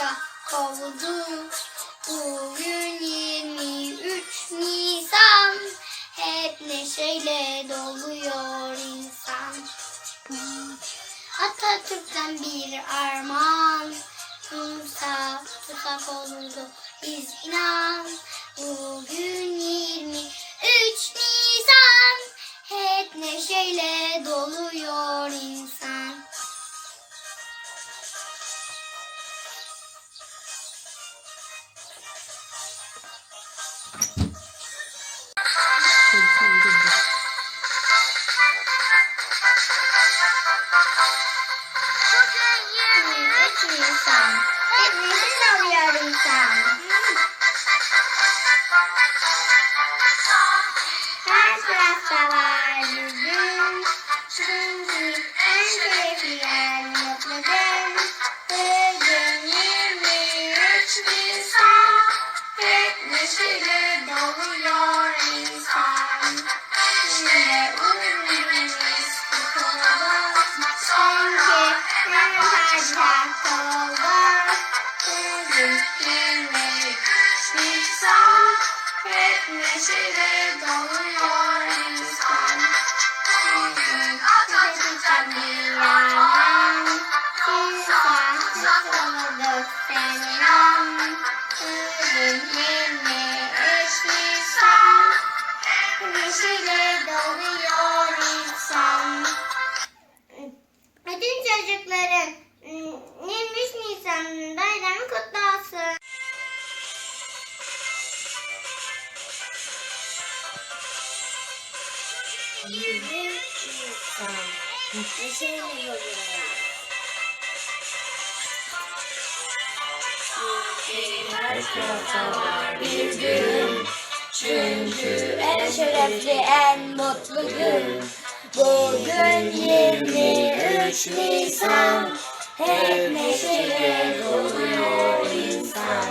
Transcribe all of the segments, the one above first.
padişah kovuldu. Bugün 23 Nisan. Hep neşeyle doluyor insan. Atatürk'ten bir armağan. Musa tutsak olurdu biz inan. Bugün 23 Nisan. Hep neşe doluyor insan. Çocukların ım, 23 Nisan bayramı kutlu olsun. bir gün Çünkü en şerefli en mutlu gün Bugün 23 Nisan Hep neşeyle doluyor insan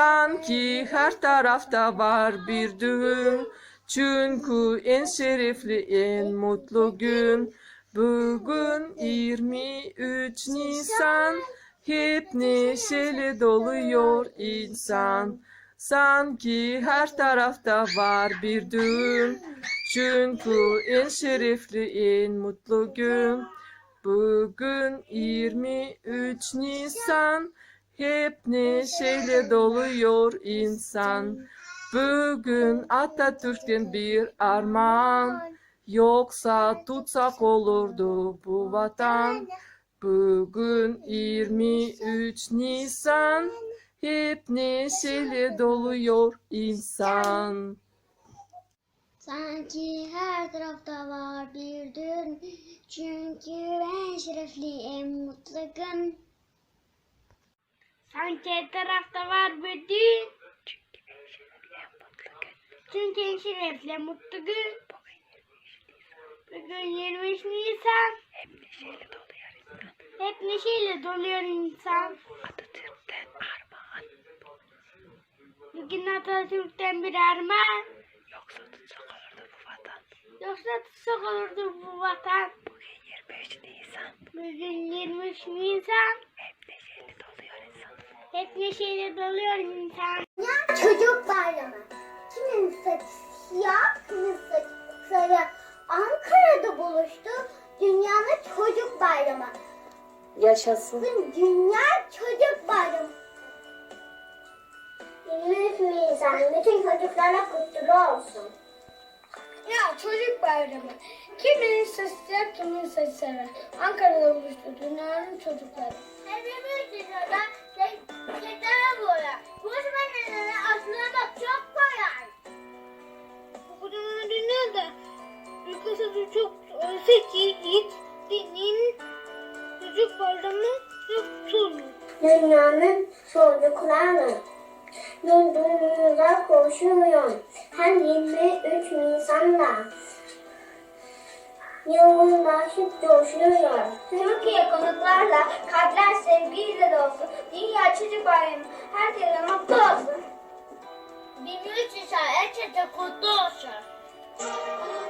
Sanki her tarafta var bir düğün. Çünkü en şerefli en mutlu gün. Bugün 23 Nisan. Hep neşeli doluyor insan. Sanki her tarafta var bir düğün. Çünkü en şerefli en mutlu gün. Bugün 23 Nisan hep neşeyle doluyor insan. Bugün Atatürk'ten bir armağan. Yoksa tutsak olurdu bu vatan. Bugün 23 Nisan. Hep neşeyle doluyor insan. Sanki her tarafta var bir dün. Çünkü en şerefli, en mutlu gün. Sanki her tarafta var bir düğün. Çünkü en şerefli mutlu gün. Bugün 23 Nisan. Hep neşeyle doluyor insan. Atatürk'ten armağan. Bugün Atatürk'ten bir armağan. Yoksa tutsak olurdu bu vatan. Yoksa tutsak olurdu bu vatan. Bugün 23 Nisan. Bugün 23 Nisan. Hep neşeyle doluyor insan. Hep neşeyle doluyor insan. Çocuk bayramı. Kimin saçı siyah, kimin saçı sarı. Ankara'da buluştu dünyanın çocuk bayramı. Yaşasın. Dünya Çocuk Bayramı. 23 Nisan bütün çocuklara kutlu olsun. Ya çocuk bayramı. Kimin saçı siyah, kimin saçı sarı. Ankara'da buluştu dünyanın çocukları. Hepimiz dünyada çiçeklere boyar. Buluşma nedeni aslına bak çok. Bu kocaman dünyada kısası çok ölse ki hiç dinin çocuk bayramı yoktur. Dünyanın çocukları yurdumuza koşuyor. Hem 23 Nisan'da yoğunlaşıp coşuyor. Türkiye konuklarla kalpler sevgiyle dolsun. Dünya Çocuk Bayramı herkese mutlu olsun. 23 Nisan herkese kutlu olsun. İstiklal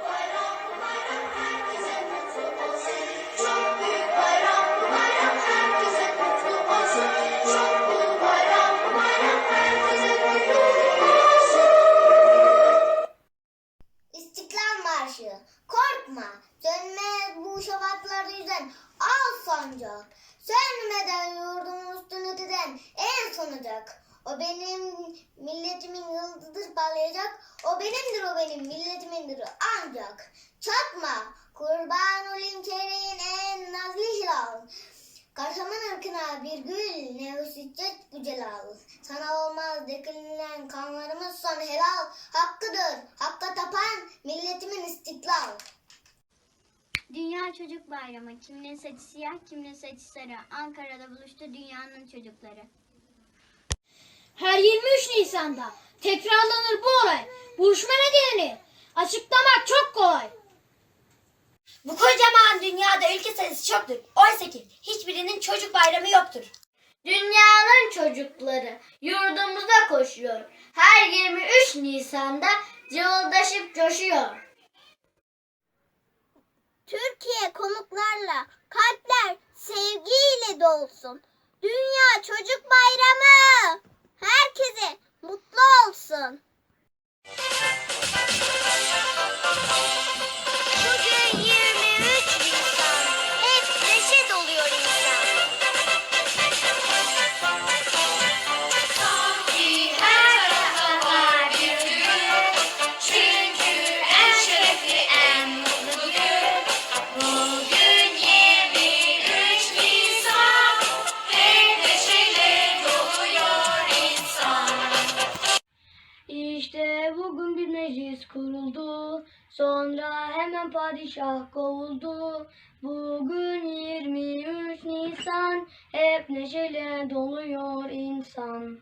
Dünya Çocuk Bayramı. Kiminin saçı siyah, kiminin saçı sarı. Ankara'da buluştu dünyanın çocukları. Her 23 Nisan'da tekrarlanır bu olay. Buluşma nedenini açıklamak çok kolay. Bu kocaman dünyada ülke sayısı çoktur. Oysa ki hiçbirinin çocuk bayramı yoktur. Dünyanın çocukları yurdumuza koşuyor. Her 23 Nisan'da cıvıldaşıp coşuyor. Türkiye konuklarla kalpler sevgiyle dolsun. Dünya Çocuk Bayramı Sonra hemen padişah kovuldu. Bugün 23 Nisan. Hep neşeyle doluyor insan.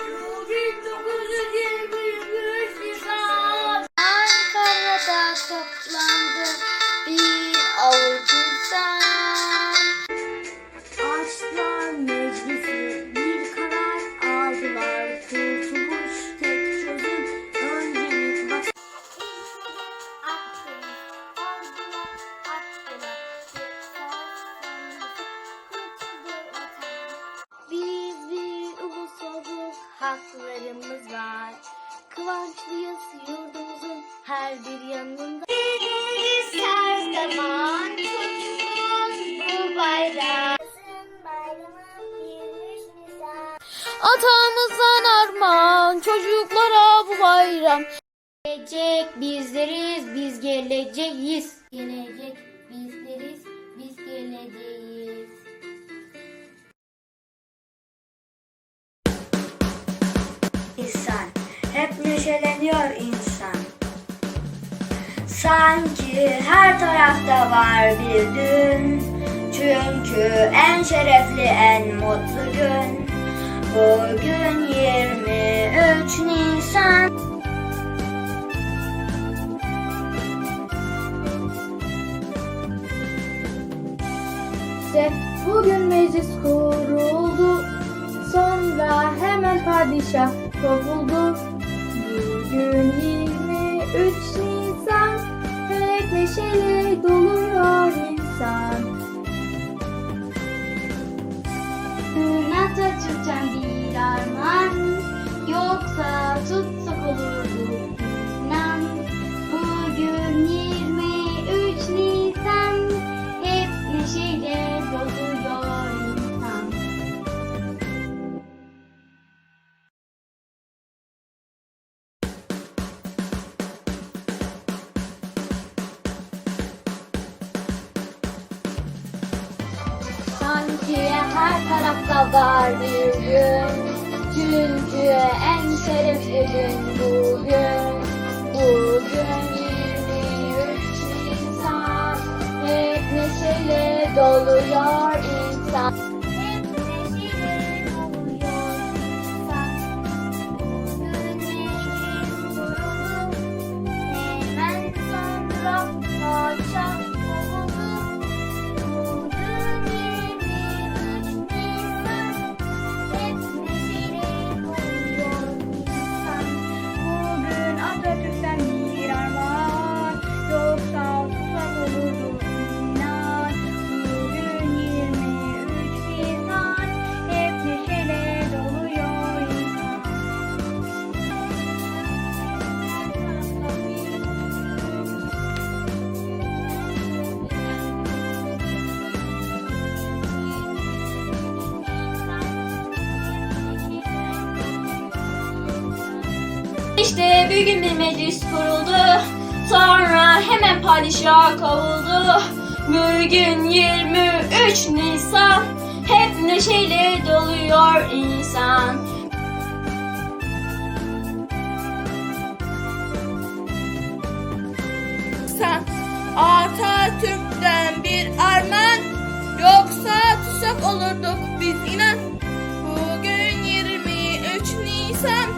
Bugün 923 haklarımız var. Kıvançlıyız yurdumuzun her bir yanında. Biz her zaman çocuğuz bu bayrak. Atamızdan armağan çocuklara bu bayram. Gelecek bizleriz, biz geleceğiz. Gelecek Sanki her tarafta var bir dün Çünkü en şerefli en mutlu gün Bugün 23 Nisan İşte bugün meclis kuruldu. Sonra hemen padişah kovuldu. Bugün 23 Nisan. Neşeyle doluyor Çünkü en şerefli gün bugün Bugün 23 Nisan. Hep neşeyle doluyor meclis kuruldu. Sonra hemen padişah kovuldu. Bugün 23 Nisan. Hep neşeyle doluyor insan. Sen Atatürk'ten bir armağan Yoksa tutsak olurduk biz inan Bugün 23 Nisan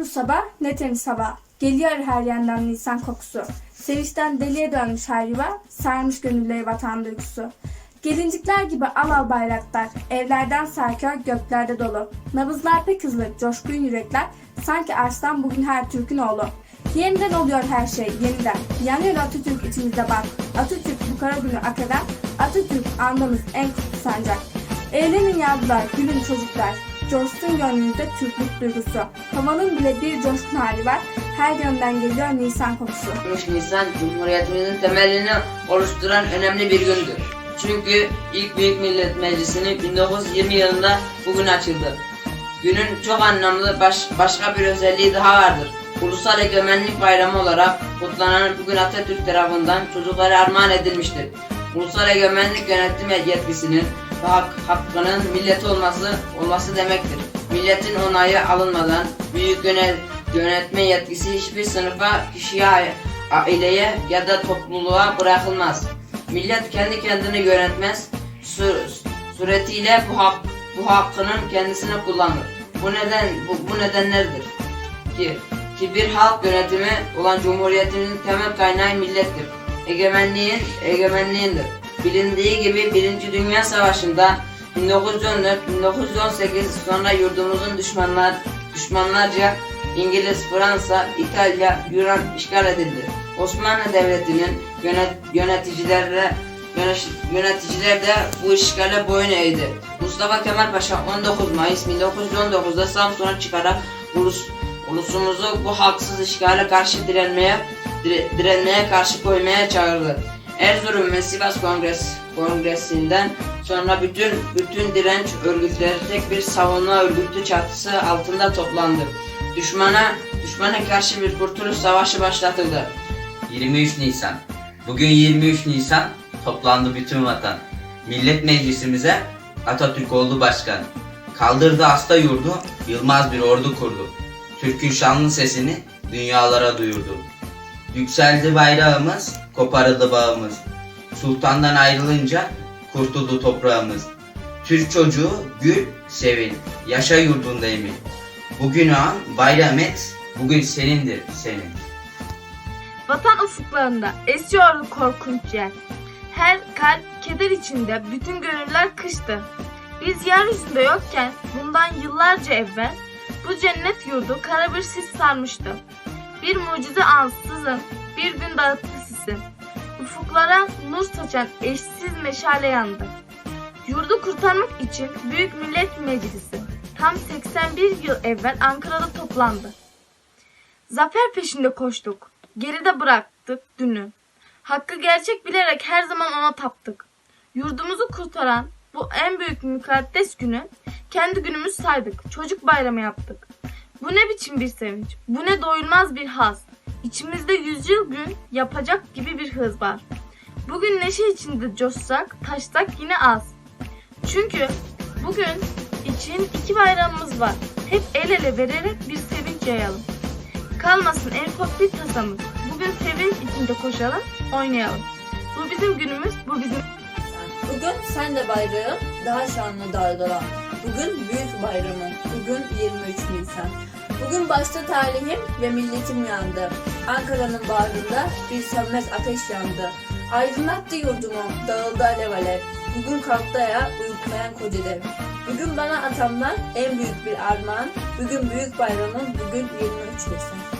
Sabah, ne temiz hava. Geliyor her yandan Nisan kokusu. Sevinçten deliye dönmüş her yuva, sarmış gönülleri vatan duygusu. Gelincikler gibi al al bayraklar, evlerden sarkıyor göklerde dolu. Nabızlar pek hızlı, coşkun yürekler, sanki arslan bugün her Türk'ün oğlu. Yeniden oluyor her şey, yeniden. Yanıyor Atatürk içimizde bak. Atatürk bu kara günü ak eden, Atatürk andamız en kutlu sancak. Eğlenin yavrular, gülün çocuklar. Coşsun gönlünüzde Türklük duygusu. Havanın bile bir coşkun hali var. Her yönden geliyor Nisan kokusu. 23 Nisan Cumhuriyetimizin temelini oluşturan önemli bir gündür. Çünkü ilk Büyük Millet Meclisi'nin 1920 yılında bugün açıldı. Günün çok anlamlı baş- başka bir özelliği daha vardır. Ulusal Egemenlik Bayramı olarak kutlanan bugün Atatürk tarafından çocuklara armağan edilmiştir. Ulusal Egemenlik Yönetim Yetkisinin hak- hakkının millet olması olması demektir. Milletin onayı alınmadan büyük yönet, yönetme yetkisi hiçbir sınıfa, kişiye, aileye ya da topluluğa bırakılmaz. Millet kendi kendini yönetmez, sü- suretiyle bu hak bu hakkının kendisine kullanır. Bu neden bu, bu nedenlerdir ki ki bir halk yönetimi olan cumhuriyetin temel kaynağı millettir. Egemenliğin egemenliğindir. Bilindiği gibi Birinci Dünya Savaşı'nda 1914-1918 sonra yurdumuzun düşmanlar düşmanlarca İngiliz, Fransa, İtalya, Yunan işgal edildi. Osmanlı Devleti'nin yönet, yöneticilerle yönet- yöneticiler de bu işgale boyun eğdi. Mustafa Kemal Paşa 19 Mayıs 1919'da Samsun'a çıkarak ulus, ulusumuzu bu haksız işgale karşı direnmeye dire- direnmeye karşı koymaya çağırdı. Erzurum ve Sivas Kongres Kongresi'nden sonra bütün bütün direnç örgütleri tek bir savunma örgütü çatısı altında toplandı. Düşmana düşmana karşı bir kurtuluş savaşı başlatıldı. 23 Nisan. Bugün 23 Nisan toplandı bütün vatan. Millet Meclisimize Atatürk oldu başkan. Kaldırdı hasta yurdu, Yılmaz bir ordu kurdu. Türk'ün şanlı sesini dünyalara duyurdu. Yükseldi bayrağımız, koparıldı bağımız. Sultandan ayrılınca kurtuldu toprağımız. Türk çocuğu gül, sevin, yaşa yurdunda emin. Bugün an bayram et, bugün senindir senin. Vatan ufuklarında esiyordu korkunç yer. Her kalp keder içinde bütün gönüller kıştı. Biz yeryüzünde yokken bundan yıllarca evvel bu cennet yurdu kara bir sis sarmıştı. Bir mucize ansızın bir gün dağıttı sisi. Ufuklara nur saçan eşsiz meşale yandı. Yurdu kurtarmak için Büyük Millet Meclisi tam 81 yıl evvel Ankara'da toplandı. Zafer peşinde koştuk. Geride bıraktık dünü. Hakkı gerçek bilerek her zaman ona taptık. Yurdumuzu kurtaran bu en büyük mukaddes günü kendi günümüz saydık. Çocuk bayramı yaptık. Bu ne biçim bir sevinç? Bu ne doyulmaz bir haz? İçimizde yüzyıl gün yapacak gibi bir hız var. Bugün neşe içinde coşsak, taşsak yine az. Çünkü bugün için iki bayramımız var. Hep el ele vererek bir sevinç yayalım. Kalmasın en ufak bir tasamız. Bugün sevinç içinde koşalım, oynayalım. Bu bizim günümüz, bu bizim Bugün sen de bayrağın daha şanlı dalgalan. Bugün büyük bayramın. Bugün 23 Nisan. Bugün başta talihim ve milletim yandı. Ankara'nın bağrında bir sönmez ateş yandı. Aydınlattı yurdumu, dağıldı alev alev. Bugün kalktı ayağa uyutmayan koca dev. Bugün bana atamdan en büyük bir armağan. Bugün büyük bayramın, bugün 23 Nisan.